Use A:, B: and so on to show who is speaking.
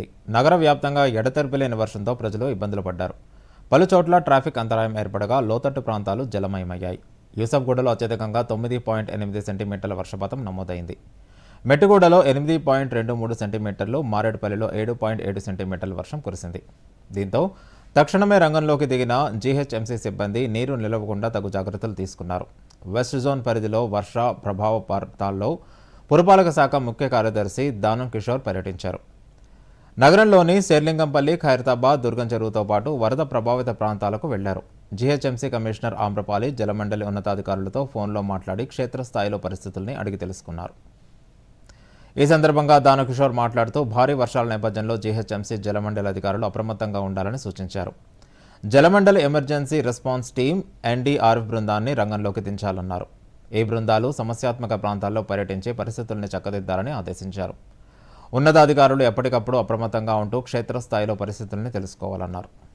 A: కురిసింది నగర వ్యాప్తంగా ఎడతెరిపిలేని వర్షంతో ప్రజలు ఇబ్బందులు పడ్డారు. పలు చోట్ల ట్రాఫిక్ అంతరాయం ఏర్పడగా లోతట్టు ప్రాంతాలు జలమయమయ్యాయి. యూసఫ్గూడలో అత్యధికంగా తొమ్మిది పాయింట్ ఎనిమిది సెంటీమీటర్ల వర్షపాతం నమోదైంది. మెట్టుగూడలో ఎనిమిది పాయింట్ రెండు మూడు సెంటీమీటర్లు మారేడుపల్లిలో ఏడు పాయింట్ ఏడు సెంటీమీటర్ల వర్షం కురిసింది. దీంతో తక్షణమే రంగంలోకి దిగిన జీహెచ్ఎంసీ సిబ్బంది నీరు నిలవకుండా తగు జాగ్రత్తలు తీసుకున్నారు. వెస్ట్ జోన్ పరిధిలో వర్ష ప్రభావ ప్రాంతాల్లో పురపాలక శాఖ ముఖ్య కార్యదర్శి దానం కిషోర్ పర్యటించారు. నగరంలోని శేర్లింగంపల్లి ఖైరతాబాద్ దుర్గం చెరువుతో పాటు వరద ప్రభావిత ప్రాంతాలకు వెళ్ళారు. జీహెచ్ఎంసీ కమిషనర్ ఆమ్రపాలి జలమండలి ఉన్నతాధికారులతో ఫోన్లో మాట్లాడి క్షేత్రస్థాయిలో పరిస్థితుల్ని అడిగి తెలుసుకున్నారు. ఈ సందర్భంగా దానకిషోర్ మాట్లాడుతూ భారీ వర్షాల నేపథ్యంలో జీహెచ్ఎంసీ జలమండలి అధికారులు అప్రమత్తంగా ఉండాలని సూచించారు. Jalamandali emergency response team NDRF బృందాన్ని రంగంలోకి దించాలన్నారు. ఈ బృందాలు సమస్యాత్మక ప్రాంతాల్లో పర్యటించి పరిస్థితుల్ని చక్కదిద్దాలని ఆదేశించారు. ఉన్నతాధికారులు ఎప్పటికప్పుడు అప్రమత్తంగా ఉంటూ క్షేత్రస్థాయిలో పరిస్థితుల్ని తెలుసుకోవాలన్నారు.